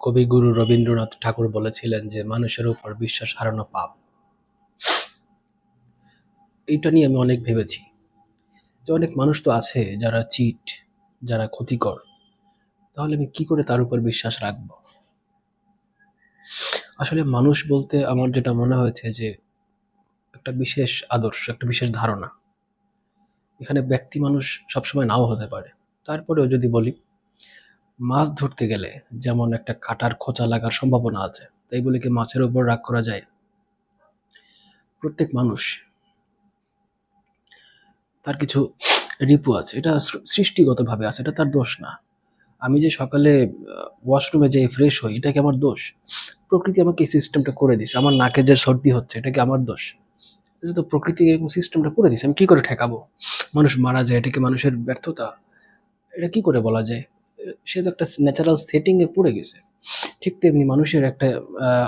কবিগুরু রবীন্দ্রনাথ ঠাকুর বলেছিলেন যে, মানুষের উপর বিশ্বাস হারানো পাপ। এইটা নিয়ে আমি অনেক ভেবেছি যে, অনেক মানুষ তো আছে যারা চিট, যারা ক্ষতিকর। তাহলে আমি কি করে তার উপর বিশ্বাস রাখব? আসলে মানুষ বলতে আমার যেটা মনে হয়েছে যে, একটা বিশেষ আদর্শ, একটা বিশেষ ধারণা। এখানে ব্যক্তি মানুষ সবসময় নাও হতে পারে। তারপরেও যদি বলি মাছ ধরতে গেলে যেমন একটা কাটার খোঁচা লাগার সম্ভাবনা আছে, তাই বলে কি মাছের উপর রাগ করা যায়? প্রত্যেক মানুষ তার কিছু রিপু আছে, এটা সৃষ্টিগতভাবে আছে, এটা তার দোষ না। আমি যে সকালে ওয়াশরুমে যে ফ্রেশ হই, এটা কি আমার দোষ? প্রকৃতি আমাকে এই সিস্টেমটা করে দিছে, আমার নাকে যে সর্দি হচ্ছে, এটা কি আমার দোষ? এটা তো প্রকৃতি এরকম সিস্টেমটা করে দিছে, আমি কি করে ঠেকাবো? মানুষ মারা যায়, এটা কি মানুষের ব্যর্থতা? এটা কি করে বলা যায়? সে তো একটা ন্যাচারাল সেটিংয়ে পড়ে গেছে। ঠিক তেমনি মানুষের একটা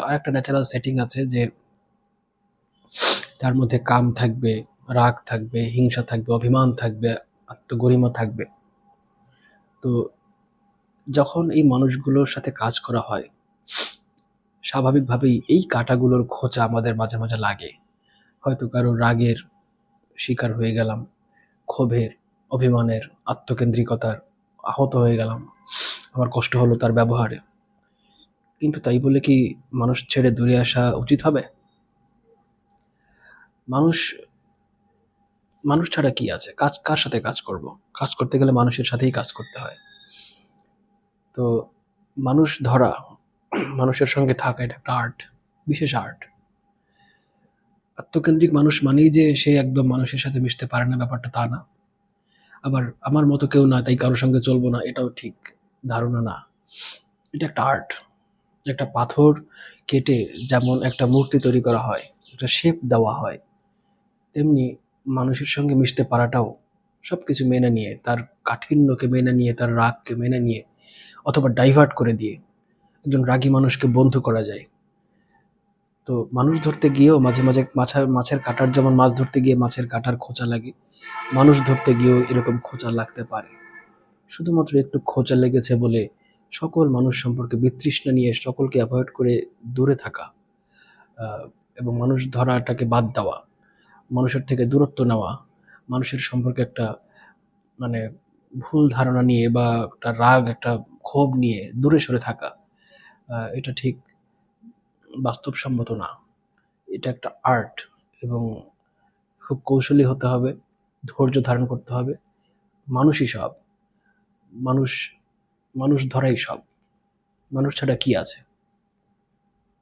আরেকটা ন্যাচারাল সেটিং আছে যে তার মধ্যে কাম থাকবে, রাগ থাকবে, হিংসা থাকবে, অভিমান থাকবে, আত্মগরিমা থাকবে। তো যখন এই মানুষগুলোর সাথে কাজ করা হয়, স্বাভাবিকভাবেই এই কাঁটাগুলোর খোঁচা আমাদের মাঝে মাঝে লাগে। হয়তো কারও রাগের শিকার হয়ে গেলাম, ক্ষোভের, অভিমানের, আত্মকেন্দ্রিকতার আহত হয়ে গেলাম। আমার কষ্ট হলো তার ব্যবহারে। কিন্তু তাই বলে কি মানুষ ছেড়ে দূরে আসা উচিত হবে? মানুষ মানুষ ছাড়া কি আছে? কাজ, কার সাথে কাজ করব? কাজ করতে গেলে মানুষের সাথেই কাজ করতে হয়। তো মানুষ ধরা, মানুষের সঙ্গে থাকা, এটা একটা আর্ট বিশেষ আর্ট আত্মকেন্দ্রিক মানুষ মানেই যে সে একদম মানুষের সাথে মিশতে পারে না, ব্যাপারটা তা না। আবার আমার মতো কেউ না, তাই কারোর সঙ্গে চলবো না, এটাও ঠিক ধারণা না। এটা একটা আর্ট একটা পাথর কেটে যেমন একটা মূর্তি তৈরি করা হয়, একটা শেপ দেওয়া হয়, তেমনি মানুষের সঙ্গে মিশতে পারাটাও সব কিছু মেনে নিয়ে, তার কাঠিন্যকে মেনে নিয়ে, তার রাগকে মেনে নিয়ে, অথবা ডাইভার্ট করে দিয়ে একজন রাগী মানুষকে বন্ধু করা যায়। তো মানুষ ধরতে গিয়েও মাঝে মাঝে মাছের মাছের কাটার, যেমন মাছ ধরতে গিয়ে মাছের কাটার খোঁচা লাগে, মানুষ ধরতে গিয়েও এরকম খোঁচা লাগতে পারে। শুধুমাত্র একটু খোঁচা লেগেছে বলে সকল মানুষ সম্পর্কে বিতৃষ্ণা নিয়ে সকলকে অ্যাভয়েড করে দূরে থাকা এবং মানুষ ধরাটাকে বাদ দেওয়া, মানুষের থেকে দূরত্ব নেওয়া, মানুষের সম্পর্কে একটা মানে ভুল ধারণা নিয়ে বা একটা রাগ, একটা ক্ষোভ নিয়ে দূরে সরে থাকা এটা ঠিক বাস্তবসম্মত না। এটা একটা আর্ট এবং খুব কৌশলী হতে হবে, ধৈর্য ধারণ করতে হবে। মানুষই সব। মানুষ মানুষ ধরাই সব। মানুষ ছাড়া কি আছে?